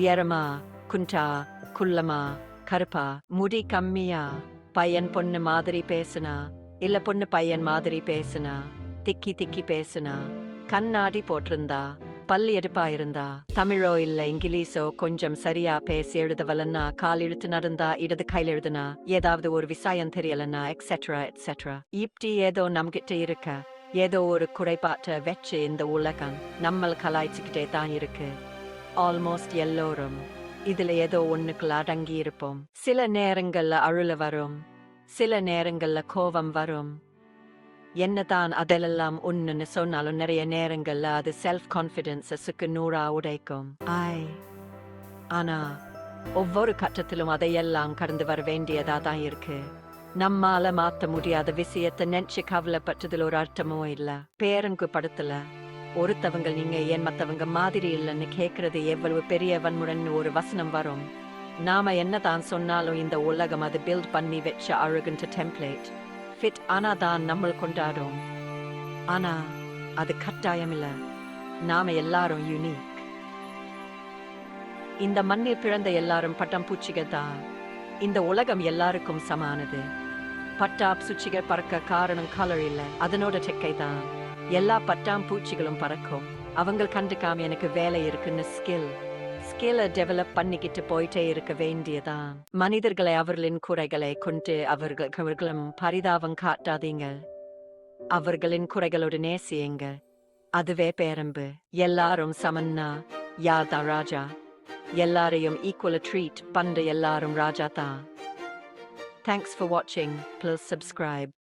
உயரமா குண்டா குள்ளமா கருப்பா முடி கம்மியா பையன் பொண்ணு மாதிரி பேசுனா இல்ல பொண்ணு பையன் மாதிரி பேசுனா திக்கி திக்கி பேசுனா கண்ணாடி போட்டிருந்தா பல்லு எடுப்பா இருந்தா தமிழோ இல்ல இங்கிலீஷோ கொஞ்சம் சரியா பேசி எழுதவலன்னா கால் இழுத்து நடந்தா இடது கையில் எழுதுனா ஏதாவது ஒரு விசாயம் தெரியலன்னா எக்ஸெட்ரா எக்ஸெட்ரா இப்படி ஏதோ நம்கிட்ட இருக்க ஏதோ ஒரு குறைபாட்டை வச்சு இந்த உலகம் நம்மள கலாய்ச்சிக்கிட்டே தான் இருக்கு. ஆல்மோஸ்ட் எல்லோரும் இதுல ஏதோ ஒண்ணுக்குள்ள அடங்கி இருப்போம் சில நேரங்கள்ல அழுல வரும். சில நேரங்கள்ல கோபம் வரும். என்னதான் அதெல்லாம் ஒண்ணுன்னு சொன்னாலும் நிறைய நேரங்கள்ல அது செல்ஃப் கான்பிடன்ஸுக்கு நூறா உடைக்கும். ஆய். ஆனா ஒவ்வொரு கட்டத்திலும் அதையெல்லாம் கடந்து வர வேண்டியதா தான் இருக்கு. நம்மால மாத்த முடியாத விஷயத்தை நினைச்சு கவலைப்பட்டதில் ஒரு அர்த்தமும் இல்ல. பேரங்கு படத்துல. ஒருத்தவங்க நீங்க ஏன் மத்தவங்க மாதிரி இல்லைன்னு கேக்குறது எவ்வளவு பெரிய வன்முறைன்னு ஒரு வசனம் வரும். நாம என்னதான் சொன்னாலும் இந்த உலகம் அது பில்ட் பண்ணி வச்ச அழகுன்ற டெம்ப்ளேட் ஃபிட் ஆனா தான் நம்ம கொண்டாடும். ஆனா அது கட்டாயம் இல்ல. நாம எல்லாரும் யூனிக் இந்த மண்ணில் பிறந்த எல்லாரும் பட்டம் பூச்சிகள் தான். இந்த உலகம் எல்லாருக்கும் சமானது பட்டா சுச்சிகள் பறக்க காரணம் கலர் இல்லை. அதனோட செக்கை தான். எல்லா பட்டாம் பூச்சிகளும் பறக்கும். அவங்க கண்டுக்காம எனக்கு வேலை இருக்குன்னு ஸ்கில் ஸ்கில்லை டெவலப் பண்ணிக்கிட்டு போயிட்டே இருக்க வேண்டியதான். மனிதர்களை அவர்களின் குறைகளை கொண்டு அவர்கள் அவர்களும் பரிதாபம் காட்டாதீங்க. அவர்களின் குறைகளோடு நேசியுங்க. அதுவே பேரம்பு எல்லாரும் சமன்னா. யாதா ராஜா. எல்லாரையும் ஈக்குவல் ட்ரீட் பண்ற எல்லாரும் ராஜா தான் தேங்க்ஸ் ஃபார் வாட்சிங் ப்ளஸ் சப்ஸ்கிரைப்